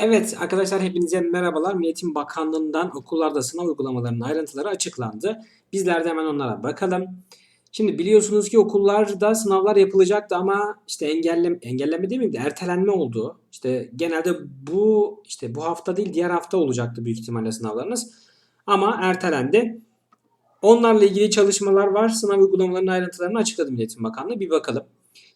Evet arkadaşlar hepinize merhabalar. Milliyetin Bakanlığı'ndan okullarda sınav uygulamalarının ayrıntıları açıklandı. Bizler de hemen onlara bakalım. Şimdi biliyorsunuz ki okullarda sınavlar yapılacaktı ama işte engellem engelleme değil miydi? Ertelenme oldu. İşte genelde bu işte bu hafta değil diğer hafta olacaktı büyük ihtimalle sınavlarınız. Ama ertelendi. Onlarla ilgili çalışmalar var. Sınav uygulamalarının ayrıntılarını açıkladı Milliyetin Bakanlığı. Bir bakalım.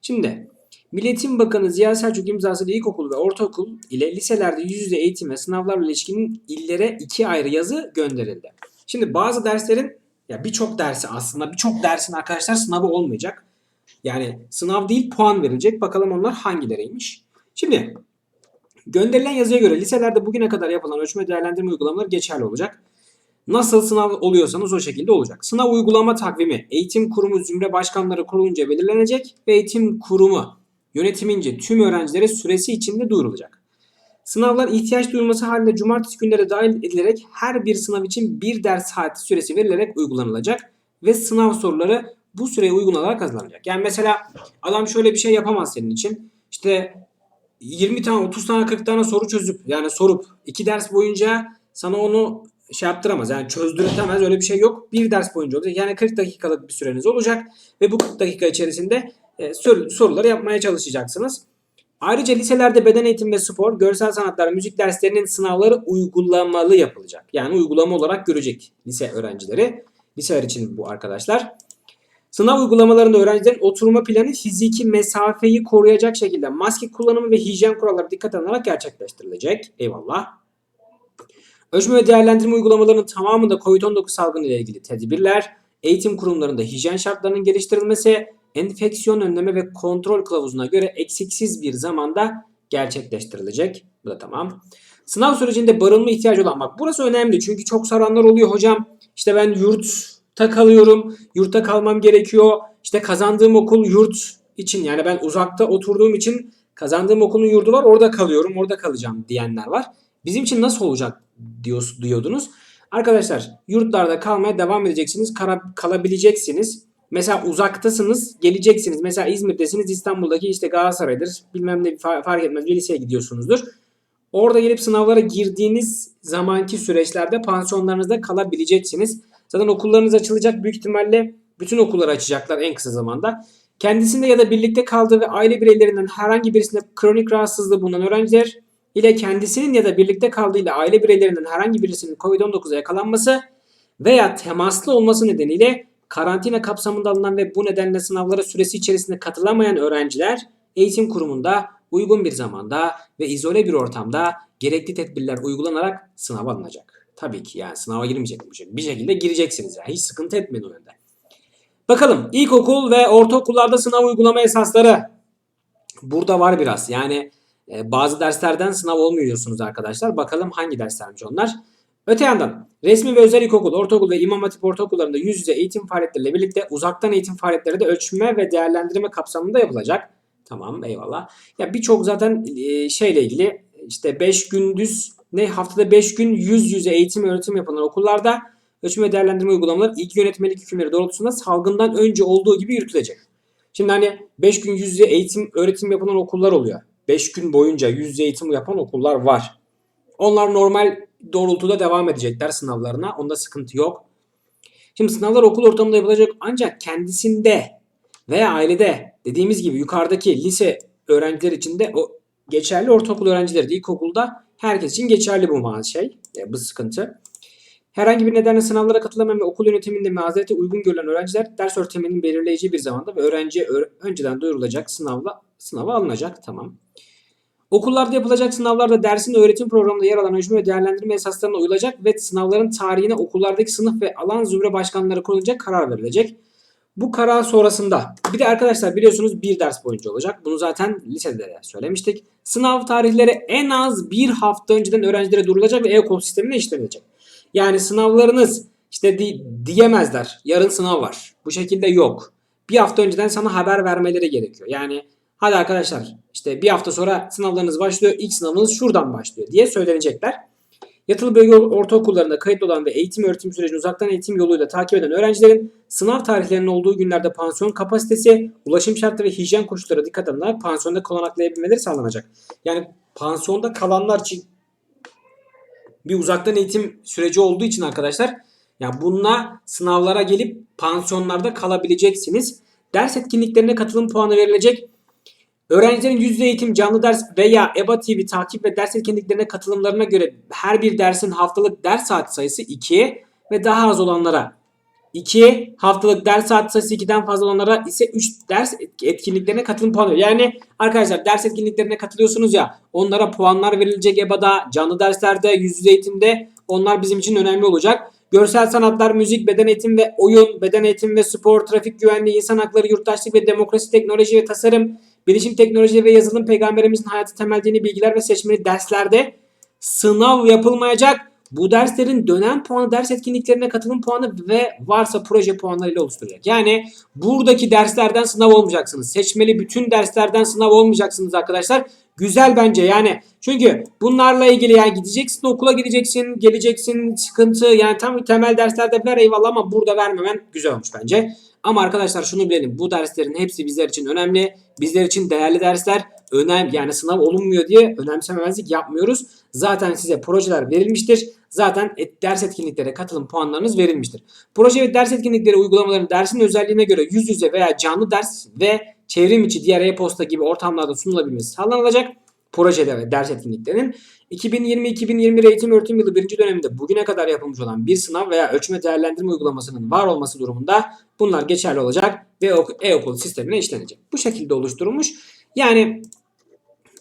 Şimdi Milletin Bakanı Ziya Selçuk imzasıyla ilkokul ve ortaokul ile liselerde yüz yüze eğitim ve sınavlarla ilişkin illere iki ayrı yazı gönderildi. Şimdi bazı derslerin ya birçok dersi aslında birçok dersin arkadaşlar sınavı olmayacak. Yani sınav değil puan verilecek. Bakalım onlar hangileriymiş. Şimdi gönderilen yazıya göre liselerde bugüne kadar yapılan ölçme değerlendirme uygulamaları geçerli olacak. Nasıl sınav oluyorsanız o şekilde olacak. Sınav uygulama takvimi eğitim kurumu zümre başkanları kurulunca belirlenecek ve eğitim kurumu yönetimince tüm öğrencilere süresi içinde duyurulacak. Sınavlar ihtiyaç duyulması halinde cumartesi günleri dahil edilerek her bir sınav için bir ders saati süresi verilerek uygulanılacak ve sınav soruları bu süreye uygun olarak hazırlanacak. Yani mesela adam şöyle bir şey yapamaz senin için. İşte 20 tane 30 tane 40 tane soru çözüp yani sorup iki ders boyunca sana onu şey yaptıramaz. Yani çözdürtemez öyle bir şey yok. Bir ders boyunca olacak. Yani 40 dakikalık bir süreniz olacak ve bu 40 dakika içerisinde e, sor- soruları yapmaya çalışacaksınız. Ayrıca liselerde beden eğitimi ve spor, görsel sanatlar, müzik derslerinin sınavları uygulamalı yapılacak. Yani uygulama olarak görecek lise öğrencileri. Liseler için bu arkadaşlar. Sınav uygulamalarında öğrencilerin oturma planı fiziki mesafeyi koruyacak şekilde maske kullanımı ve hijyen kuralları dikkat alınarak gerçekleştirilecek. Eyvallah. Ölçme ve değerlendirme uygulamalarının tamamında COVID-19 salgını ile ilgili tedbirler, eğitim kurumlarında hijyen şartlarının geliştirilmesi, enfeksiyon önleme ve kontrol kılavuzuna göre eksiksiz bir zamanda gerçekleştirilecek. Bu da tamam. Sınav sürecinde barınma ihtiyacı olan bak burası önemli çünkü çok soranlar oluyor hocam. İşte ben yurtta kalıyorum. Yurtta kalmam gerekiyor. İşte kazandığım okul yurt için yani ben uzakta oturduğum için kazandığım okulun yurdu var orada kalıyorum orada kalacağım diyenler var. Bizim için nasıl olacak diyor, diyordunuz. Arkadaşlar yurtlarda kalmaya devam edeceksiniz. Kalabileceksiniz. Mesela uzaktasınız geleceksiniz. Mesela İzmir'desiniz İstanbul'daki işte Galatasaray'dır. Bilmem ne fa- fark etmez bir liseye gidiyorsunuzdur. Orada gelip sınavlara girdiğiniz zamanki süreçlerde pansiyonlarınızda kalabileceksiniz. Zaten okullarınız açılacak büyük ihtimalle bütün okulları açacaklar en kısa zamanda. Kendisinde ya da birlikte kaldığı ve aile bireylerinden herhangi birisinde kronik rahatsızlığı bulunan öğrenciler ile kendisinin ya da birlikte kaldığı ile aile bireylerinden herhangi birisinin COVID-19'a yakalanması veya temaslı olması nedeniyle karantina kapsamında alınan ve bu nedenle sınavlara süresi içerisinde katılamayan öğrenciler eğitim kurumunda uygun bir zamanda ve izole bir ortamda gerekli tedbirler uygulanarak sınava alınacak. Tabii ki yani sınava girmeyecek. Bir şekilde gireceksiniz yani hiç sıkıntı etmeyin o yönde. Bakalım ilkokul ve ortaokullarda sınav uygulama esasları. Burada var biraz yani e, bazı derslerden sınav olmuyorsunuz arkadaşlar. Bakalım hangi derslermiş onlar. Öte yandan resmi ve özel ilkokul, ortaokul ve imam hatip ortaokullarında yüz yüze eğitim faaliyetleriyle birlikte uzaktan eğitim faaliyetleri de ölçme ve değerlendirme kapsamında yapılacak. Tamam eyvallah. Ya birçok zaten e, şeyle ilgili işte 5 gündüz ne haftada 5 gün yüz yüze eğitim öğretim yapılan okullarda ölçme ve değerlendirme uygulamaları ilk yönetmelik hükümleri doğrultusunda salgından önce olduğu gibi yürütülecek. Şimdi hani 5 gün yüz yüze eğitim öğretim yapılan okullar oluyor. 5 gün boyunca yüz yüze eğitim yapan okullar var. Onlar normal doğrultuda devam edecekler sınavlarına. Onda sıkıntı yok. Şimdi sınavlar okul ortamında yapılacak ancak kendisinde veya ailede dediğimiz gibi yukarıdaki lise öğrenciler için de o geçerli ortaokul öğrencileri de ilkokulda herkes için geçerli bu şey, e, bu sıkıntı. Herhangi bir nedenle sınavlara katılamayan ve okul yönetiminde mazerete uygun görülen öğrenciler ders ortamının belirleyici bir zamanda ve öğrenciye önceden duyurulacak sınavla sınava alınacak. Tamam. Okullarda yapılacak sınavlarda dersin öğretim programında yer alan ölçme ve değerlendirme esaslarına uyulacak ve sınavların tarihine okullardaki sınıf ve alan zümre başkanları konulacak karar verilecek. Bu karar sonrasında bir de arkadaşlar biliyorsunuz bir ders boyunca olacak. Bunu zaten lisede de söylemiştik. Sınav tarihleri en az bir hafta önceden öğrencilere duyurulacak ve e-okul sistemine işlenilecek. Yani sınavlarınız işte di- diyemezler. Yarın sınav var. Bu şekilde yok. Bir hafta önceden sana haber vermeleri gerekiyor. Yani hadi arkadaşlar işte bir hafta sonra sınavlarınız başlıyor. İlk sınavınız şuradan başlıyor diye söylenecekler. Yatılı bölge ortaokullarında kayıtlı olan ve eğitim öğretim sürecini uzaktan eğitim yoluyla takip eden öğrencilerin sınav tarihlerinin olduğu günlerde pansiyon kapasitesi, ulaşım şartları ve hijyen koşulları dikkat alınarak pansiyonda konaklayabilmeleri sağlanacak. Yani pansiyonda kalanlar için bir uzaktan eğitim süreci olduğu için arkadaşlar ya bununla sınavlara gelip pansiyonlarda kalabileceksiniz. Ders etkinliklerine katılım puanı verilecek. Öğrencilerin yüz yüze eğitim, canlı ders veya EBA TV takip ve ders etkinliklerine katılımlarına göre her bir dersin haftalık ders saat sayısı 2 ve daha az olanlara 2 haftalık ders saat sayısı 2'den fazla olanlara ise 3 ders etkinliklerine katılım puanı. Yani arkadaşlar ders etkinliklerine katılıyorsunuz ya onlara puanlar verilecek EBA'da, canlı derslerde, yüz yüze eğitimde onlar bizim için önemli olacak. Görsel sanatlar, müzik, beden eğitim ve oyun, beden eğitim ve spor, trafik güvenliği, insan hakları, yurttaşlık ve demokrasi, teknoloji ve tasarım, bilişim teknoloji ve yazılım, peygamberimizin hayatı temel dini bilgiler ve seçmeli derslerde sınav yapılmayacak. Bu derslerin dönem puanı, ders etkinliklerine katılım puanı ve varsa proje puanlarıyla oluşturacak. Yani buradaki derslerden sınav olmayacaksınız. Seçmeli bütün derslerden sınav olmayacaksınız arkadaşlar. Güzel bence yani. Çünkü bunlarla ilgili yani gideceksin okula gideceksin, geleceksin, sıkıntı yani tam temel derslerde ver eyvallah ama burada vermemen güzel olmuş bence. Ama arkadaşlar şunu bilelim. Bu derslerin hepsi bizler için önemli. Bizler için değerli dersler. Önem yani sınav olunmuyor diye önemsememezlik yapmıyoruz. Zaten size projeler verilmiştir. Zaten et, ders etkinliklere katılım puanlarınız verilmiştir. Proje ve ders etkinlikleri uygulamaların dersin özelliğine göre yüz yüze veya canlı ders ve çevrim içi diğer e-posta gibi ortamlarda sunulabilmesi sağlanılacak. Projede ve ders etkinliklerinin 2020-2021 eğitim öğretim yılı birinci döneminde bugüne kadar yapılmış olan bir sınav veya ölçme değerlendirme uygulamasının var olması durumunda bunlar geçerli olacak ve e-okul sistemine işlenecek. Bu şekilde oluşturulmuş. Yani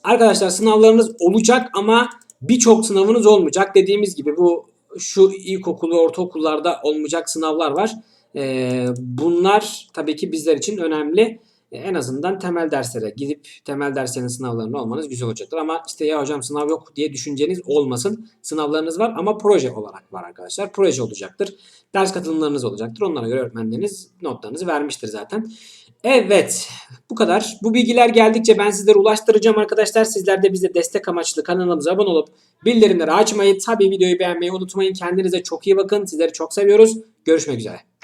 arkadaşlar sınavlarınız olacak ama birçok sınavınız olmayacak. Dediğimiz gibi bu şu ilkokul ve ortaokullarda olmayacak sınavlar var. Ee, bunlar tabii ki bizler için önemli. Ee, en azından temel derslere gidip temel derslerin sınavlarında olmanız güzel olacaktır. Ama işte ya hocam sınav yok diye düşünceniz olmasın. Sınavlarınız var ama proje olarak var arkadaşlar. Proje olacaktır. Ders katılımlarınız olacaktır. Onlara göre öğretmenleriniz notlarınızı vermiştir zaten. Evet bu kadar. Bu bilgiler geldikçe ben sizlere ulaştıracağım arkadaşlar. Sizler de bize destek amaçlı kanalımıza abone olup bildirimleri açmayı tabii videoyu beğenmeyi unutmayın. Kendinize çok iyi bakın. Sizleri çok seviyoruz. Görüşmek üzere.